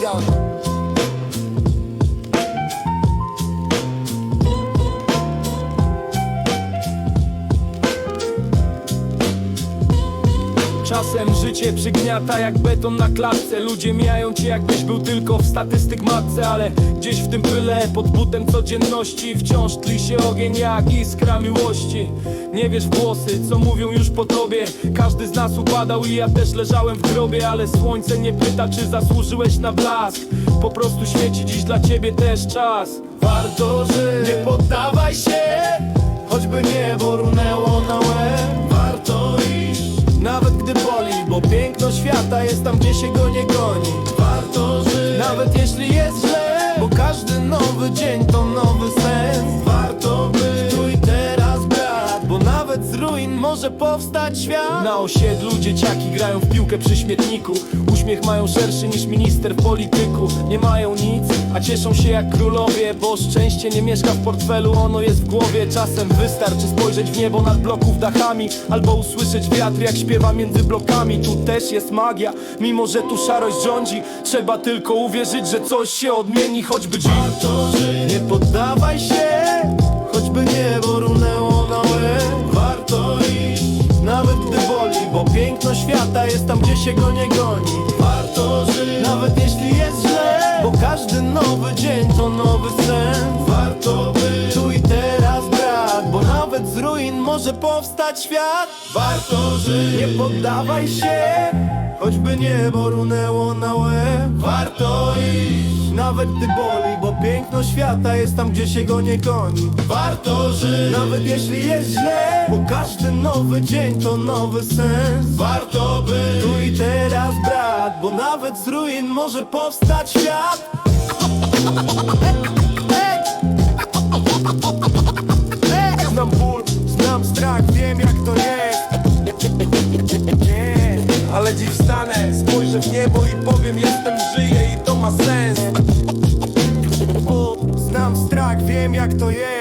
Yeah. Czasem życie przygniata jak beton na klatce. Ludzie mijają cię jakbyś był tylko w statystyk matce Ale gdzieś w tym pyle, pod butem codzienności. Wciąż tli się ogień jak iskra miłości. Nie wiesz w głosy, co mówią już po tobie. Każdy z nas upadał i ja też leżałem w grobie Ale słońce nie pyta, czy zasłużyłeś na blask. Po prostu świeci dziś dla ciebie też czas. Warto żyć, nie poddawaj się Choćby niebo runęło boli, bo piękno świata jest tam, gdzie się go nie goni. Warto żyć, nawet jeśli jest źle Bo każdy nowy dzień to nowy sens ruin może powstać świat? Na osiedlu dzieciaki grają w piłkę przy śmietniku. Uśmiech mają szerszy niż minister w polityku. Nie mają nic, a cieszą się jak królowie Bo szczęście nie mieszka w portfelu, ono jest w głowie Czasem wystarczy spojrzeć w niebo nad bloków dachami Albo usłyszeć wiatr jak śpiewa między blokami. Tu też jest magia, mimo że tu szarość rządzi. Trzeba tylko uwierzyć, że coś się odmieni Choćby dziś Nie poddawaj Bo piękno świata jest tam, gdzie się go nie goni. Warto żyć, nawet jeśli jest źle. Bo każdy nowy dzień to nowy sen. Warto być. Tu i teraz brat. Bo nawet z ruin może powstać świat. Warto żyć, nie poddawaj się. Choćby niebo runęło na łeb. Warto iść, nawet gdy boli Bo piękno świata jest tam, gdzie się go nie goni. Warto żyć, nawet jeśli jest źle Bo każdy nowy dzień to nowy sens. Warto być. Tu i teraz brat Bo nawet z ruin może powstać świat. Znam ból, znam strach, wiem jak to jest spojrzę w niebo i powiem jestem, żyję i to ma sens. Znam strach, wiem jak to jest